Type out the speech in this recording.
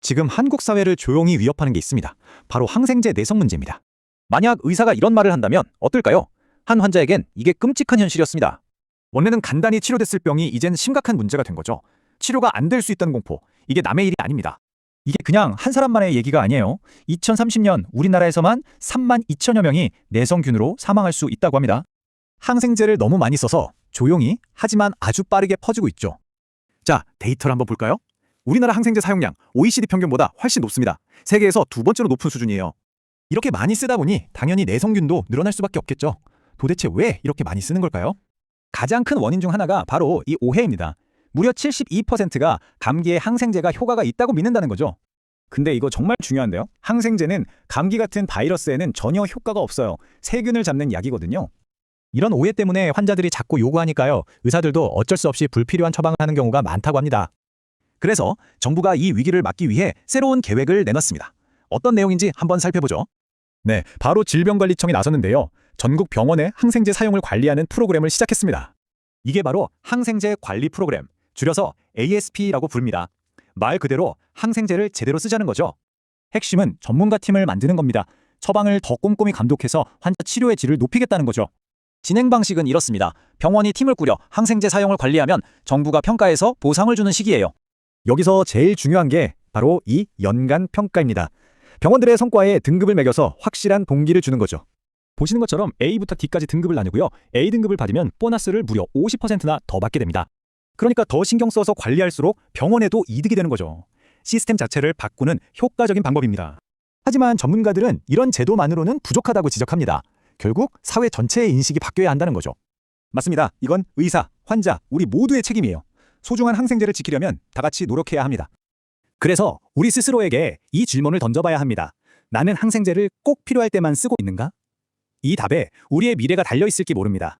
지금 한국 사회를 조용히 위협하는 게 있습니다. 바로 항생제 내성 문제입니다. 만약 의사가 이런 말을 한다면 어떨까요? 한 환자에겐 이게 끔찍한 현실이었습니다. 원래는 간단히 치료됐을 병이 이젠 심각한 문제가 된 거죠. 치료가 안 될 수 있다는 공포. 이게 남의 일이 아닙니다. 이게 그냥 한 사람만의 얘기가 아니에요. 2030년 우리나라에서만 3만 2천여 명이 내성균으로 사망할 수 있다고 합니다. 항생제를 너무 많이 써서 조용히 하지만 아주 빠르게 퍼지고 있죠. 자, 데이터를 한번 볼까요? 우리나라 항생제 사용량 OECD 평균보다 훨씬 높습니다. 세계에서 두 번째로 높은 수준이에요. 이렇게 많이 쓰다 보니 당연히 내성균도 늘어날 수밖에 없겠죠. 도대체 왜 이렇게 많이 쓰는 걸까요? 가장 큰 원인 중 하나가 바로 이 오해입니다. 무려 72%가 감기에 항생제가 효과가 있다고 믿는다는 거죠. 근데 이거 정말 중요한데요. 항생제는 감기 같은 바이러스에는 전혀 효과가 없어요. 세균을 잡는 약이거든요. 이런 오해 때문에 환자들이 자꾸 요구하니까요. 의사들도 어쩔 수 없이 불필요한 처방을 하는 경우가 많다고 합니다. 그래서 정부가 이 위기를 막기 위해 새로운 계획을 내놨습니다. 어떤 내용인지 한번 살펴보죠. 네, 바로 질병관리청이 나섰는데요. 전국 병원의 항생제 사용을 관리하는 프로그램을 시작했습니다. 이게 바로 항생제 관리 프로그램, 줄여서 ASP라고 부릅니다. 말 그대로 항생제를 제대로 쓰자는 거죠. 핵심은 전문가 팀을 만드는 겁니다. 처방을 더 꼼꼼히 감독해서 환자 치료의 질을 높이겠다는 거죠. 진행 방식은 이렇습니다. 병원이 팀을 꾸려 항생제 사용을 관리하면 정부가 평가해서 보상을 주는 시기예요. 여기서 제일 중요한 게 바로 이 연간 평가입니다. 병원들의 성과에 등급을 매겨서 확실한 동기를 주는 거죠. 보시는 것처럼 A부터 D까지 등급을 나누고요. A 등급을 받으면 보너스를 무려 50%나 더 받게 됩니다. 그러니까 더 신경 써서 관리할수록 병원에도 이득이 되는 거죠. 시스템 자체를 바꾸는 효과적인 방법입니다. 하지만 전문가들은 이런 제도만으로는 부족하다고 지적합니다. 결국 사회 전체의 인식이 바뀌어야 한다는 거죠. 맞습니다. 이건 의사, 환자, 우리 모두의 책임이에요. 소중한 항생제를 지키려면 다 같이 노력해야 합니다. 그래서 우리 스스로에게 이 질문을 던져봐야 합니다. 나는 항생제를 꼭 필요할 때만 쓰고 있는가? 이 답에 우리의 미래가 달려 있을지 모릅니다.